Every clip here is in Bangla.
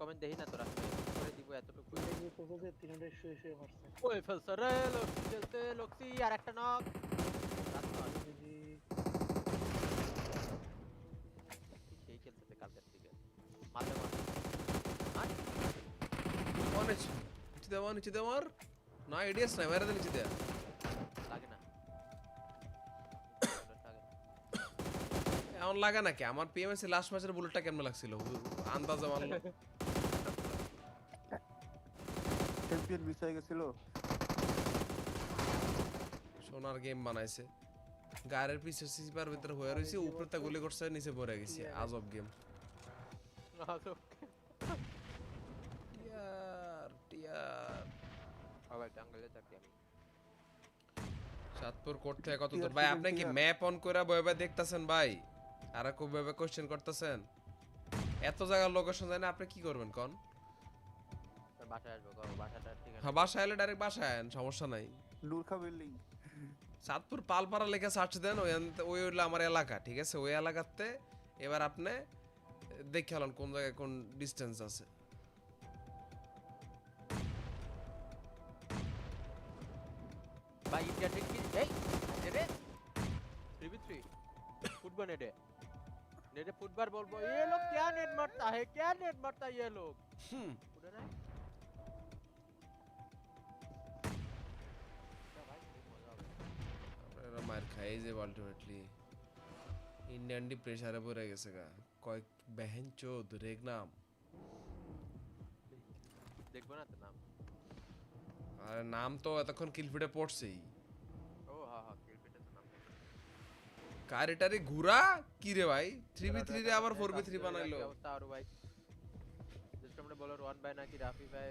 কমেন্ট দেখি না তোরা। করে দিব এতটুকু তিনটে শুয়ে শুয়ে মারছে। ওই ফেলছে রে লক্সি খেলতে লক্সি আর একটা নক সেই খেলতেছে কালকের থেকে মারতে মারতে অনেক নিচে দেওয়া নিচে দেওয়ার না এডিএস নাই মেরে দে নিচে দেয়া এমন লাগে নাকি? আমার পিএমএসি লাস্ট ম্যাচের বুলেটটা কেমন লাগছিল? আন্দাজে মারলো চ্যাম্পিয়ন মিস হয়ে গেছিল। সোনার গেম বানাইছে। গায়ের পিছে সিপার ভিতরে হয়ে রয়েছে উপরে তা গুলি করছে নিচে পড়ে গেছে। আজব গেম আসো। টিয়ার টিয়ার। আবার টাঙ্গাইলে থাকি আমি। সাতপুর কোর্ট থেকে কত দূর? ভাই আপনি কি ম্যাপ অন করে বয়ে বয়ে দেখতাছেন ভাই? আর কোভাবে কোশ্চেন করতেছেন। এত জায়গার লোকেশন জানেন আপনি কি করবেন কোন? হ্যাঁ, এলে ডাইরেক্ট আন সমস্যা নাই। লুরখা বিল্ডিং সাতপুর পালপাড়া লেখা সার্চ দেন ওই ওই আমার এলাকা ঠিক আছে? ওই এলাকাতে এবার আপনি দেখে হলেন কোন জায়গায় কোন ডিস্টেন্স আছে। ভাই ইন্ডিয়া টিম কি? এই রে। 3v3 ফুটবল এডে नेडे फुटबॉल बोल बोल ये लोग क्या नेट मारता है क्या नेट मारता है ये लोग হুম उधर है क्या भाई खूब मजा आ गया আপনারা মার খাই যে আলটিমেটলি ইন্ডিয়ান ডি প্রেসারে পড়ে গেছে গা কয়েক বেহেন চোদ রেগ নাম देखो ना तो नाम আর নাম তো এতক্ষণ কিলফিডে পড়ছেই কারেটারে ঘুরা? কি রে ভাই? 3v3 রে আবার 4v3 বানাইলো। অবস্থা ভাই? জাস্ট আমরা বলার ওয়ান বাই নাকি রাফি ভাই?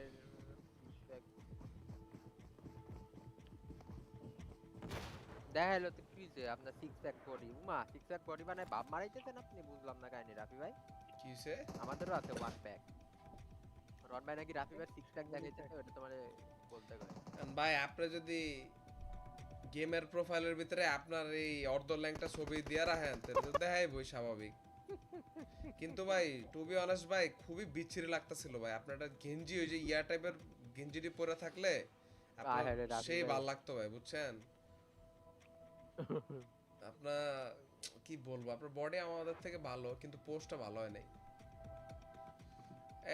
দেখা হলো তো কি যে আপনার সিক্স প্যাক করি। উমা সিক্স প্যাক করি মানে বাপ মারাইতেছেন আপনি? বুঝলাম না কাহিনী রাফি ভাই। কিসে? আমাদেরও আছে ওয়ান প্যাক ওয়ান বাই নাকি রাফি ভাই সিক্স প্যাক দেখাইতেছে ওটা তো মানে বলতে গেলে। ভাই আপনি যদি গেমের প্রোফাইলের ভিতরে আপনার এই অর্ধ ল্যাংটা ছবি দিয়ে রাখেন দেখাই বই স্বাভাবিক। কিন্তু ভাই টু বি অনেস্ট ভাই খুবই বিচ্ছিরি লাগতেছিল ভাই। আপনার একটা গেঞ্জি ওই যে ইয়া টাইপের গেঞ্জিটি পরে থাকলে সেই ভালো লাগতো ভাই বুঝছেন? আপনার কি বলব আপনার বডি আমাদের থেকে ভালো কিন্তু পোস্টটা ভালো হয় নাই।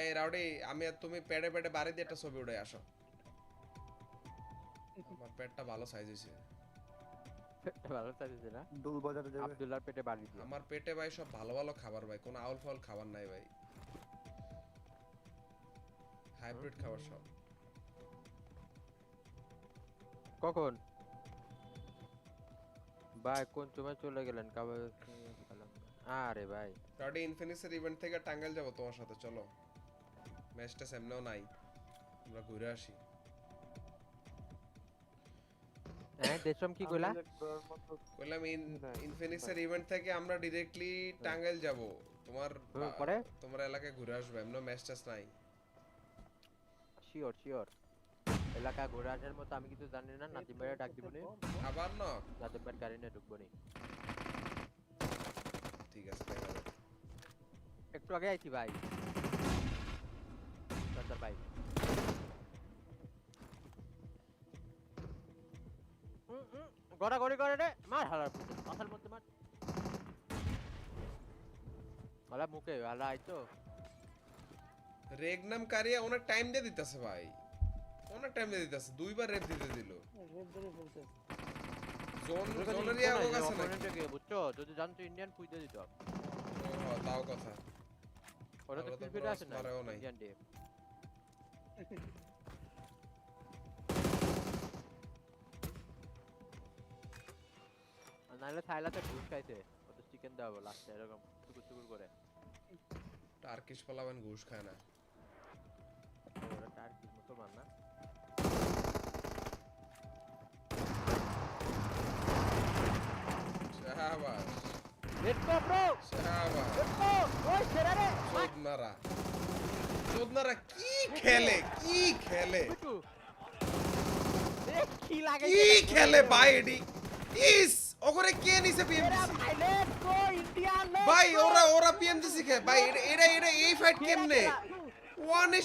এই রাউডি আমি আর তুমি পেটে পেটে বাড়ি দিয়ে একটা ছবি উঠে আসো। পেটটা ভালো সাইজ হয়েছে। ভালো চাইছে না? ডোল বাজারে যাবে। আব্দুল্লাহর পেটে বাড়ি আমার পেটে ভাই সব ভালো ভালো খাবার ভাই কোনো আউল ফাউল খাবার নাই ভাই। হাইব্রিড খাবার সব। কখন? ভাই কোন সময় চলে গেলেন? কাবার আরে ভাই। ইনফিনিক্সের ইভেন্ট থেকে টাঙ্গাইল যাব তোমার সাথে চলো। ম্যাচটা সামনেও নাই। আমরা ঘুরে আসি। হ্যাঁ দেশম কি কইলা? বললাম ইনফিনিক্সের ইভেন্ট থেকে আমরা ডিরেক্টলি টাঙ্গাইল যাব। তোমার পরে? তোমার এলাকায় ঘুরে আসব এমন ম্যাচ টাচ নাই। শিওর শিওর এলাকা ঘুরে আসার মতো আমি কিছু জানি না নাদিম ভাইয়ের ডাক দিব নি আবার না? নাদিম ভাইয়ের গাড়ি নিয়ে ঢুকবো নি ঠিক আছে একটু আগে আইছি ভাই। গড়াগড়ি করে রে। মার হালার পুতে মাথার মধ্যে মার। হালা মুখে হালা আইতো রেগনাম কারিয়া অনেক টাইম দিয়ে দিতেছে ভাই। অনেক টাইম দিয়ে দিতেছে দুইবার রেপ দিতে দিল। রেড ধরে ফেলছে জোন ওর জোনের ইয়া নাই ও opponent বুঝছ? যদি জানতো ইন্ডিয়ান পুইতে দিত। ও, তাও কথা। ওরা তো কিল ফিরে আছে না ইন্ডিয়ান টিম নাহলে থাইলাতে ঘুষ খাইছে। ওটা চিকেন দেওয়া লাস্টে এরকম টুকুর টুকুর করে। টার্কিশ পালাবেন ঘুষ খায় না। ওরা টার্কি মুসলমান না। Shahbaz. Let's go bro Shahbaz. Let's go ওই সেরা রে চোদনারা। চোদনারা কি খেলে? কি খেলে? কি লাগে কি খেলে। ভাই ইস! ওগরে কে নিছে পিএমডিসি ভাই লেটস গো ইন্ডিয়া ভাই ওরা ওরা পিএমডিসি শিখে ভাই এটা এটা এই ফাইট কেমনে? ওয়ানে